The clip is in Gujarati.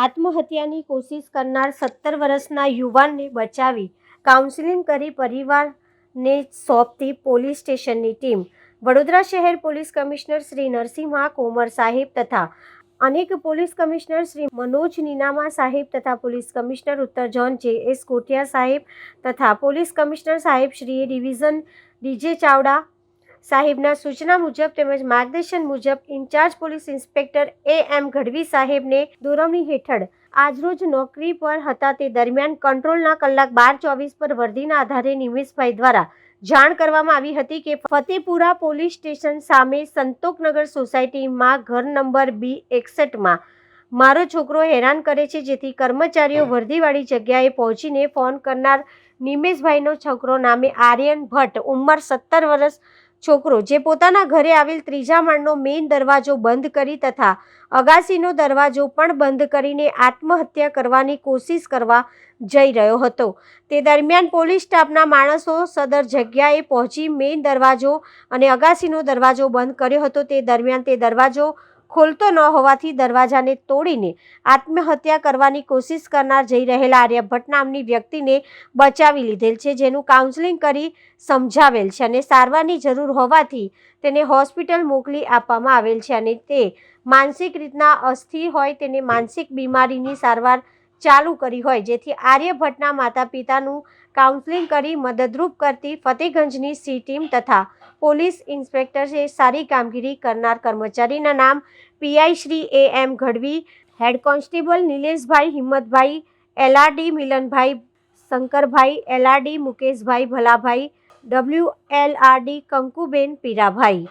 આત્મહત્યાની કોશિશ કરનાર સત્તર વર્ષના યુવાનને બચાવી કાઉન્સિલિંગ કરી પરિવારને સોંપતી પોલીસ સ્ટેશનની ટીમ. વડોદરા શહેર પોલીસ કમિશનર શ્રી નરસિંહા કોમર સાહેબ તથા અનેક પોલીસ કમિશનર શ્રી મનોજ નીનામા સાહેબ તથા પોલીસ કમિશનર ઉત્તર જોન જે એસ કોટિયા સાહેબ તથા પોલીસ કમિશનર સાહેબ શ્રી ડિવિઝન ડીજે ચાવડા સાહેબના સૂચના મુજબ તેમજ માર્ગદર્શન મુજબ incharge police inspector A M Gadhvi સાહેબને દોરવણી હેઠળ આજરોજ નોકરી પર હતા તે દરમિયાન કંટ્રોલના કલાક બાર ચોવીસ પર વર્દીના આધારે નિમેશભાઈ દ્વારા જાણ કરવામાં આવી હતી કે ફતેપુરા પોલીસ સ્ટેશન સામે સંતોકનગર સોસાયટીમાં ઘર નંબર બી એકસઠમાં મારો છોકરો હેરાન કરે છે, જેથી કર્મચારીઓ વર્દીવાળી જગ્યાએ પહોંચીને ફોન કરનાર નિમેશભાઈનો છોકરો નામે આર્યન ભટ્ટ ઉંમર સત્તર વર્ષ છોકરો જે પોતાના ઘરે આવેલ ત્રીજા માળનો મેઇન દરવાજો બંધ કરી તથા અગાસીનો દરવાજો પણ બંધ કરીને આત્મહત્યા કરવાની કોશિશ કરવા જઈ રહ્યો હતો. તે દરમિયાન પોલીસ સ્ટાફના માણસો સદર જગ્યાએ પહોંચી મેઇન દરવાજો અને અગાસીનો દરવાજો બંધ કર્યો હતો. તે દરમિયાન તે દરવાજો ખોલતો ન હોવાથી દરવાજાને તોડીને આત્મહત્યા કરવાની કોશિશ કરનાર જઈ રહેલા આર્યભટ્ટ નામની વ્યક્તિને બચાવી લીધેલ છે, જેનું કાઉન્સેલિંગ કરી સમજાવેલ છે અને સારવારની જરૂર હોવાથી તેને હોસ્પિટલ મોકલી આપવામાં આવેલ છે અને તે માનસિક રીતના અસ્થિર હોય તેને માનસિક બીમારીની સારવાર ચાલુ કરી હોય, જેથી આર્યભટ્ટના માતા પિતાનું કાઉન્સેલિંગ કરી મદદરૂપ કરતી ફતેગંજની સી ટીમ તથા પોલીસ ઇન્સ્પેક્ટરે સારી કામગીરી કરનાર કર્મચારીના નામ PI Shri A M Gadhvi, head constable Nileshbhai Himmatbhai, LRD Milanbhai Shankarbhai, LRD Mukeshbhai Bhalabhai W LRD Kankuben Pirabhai.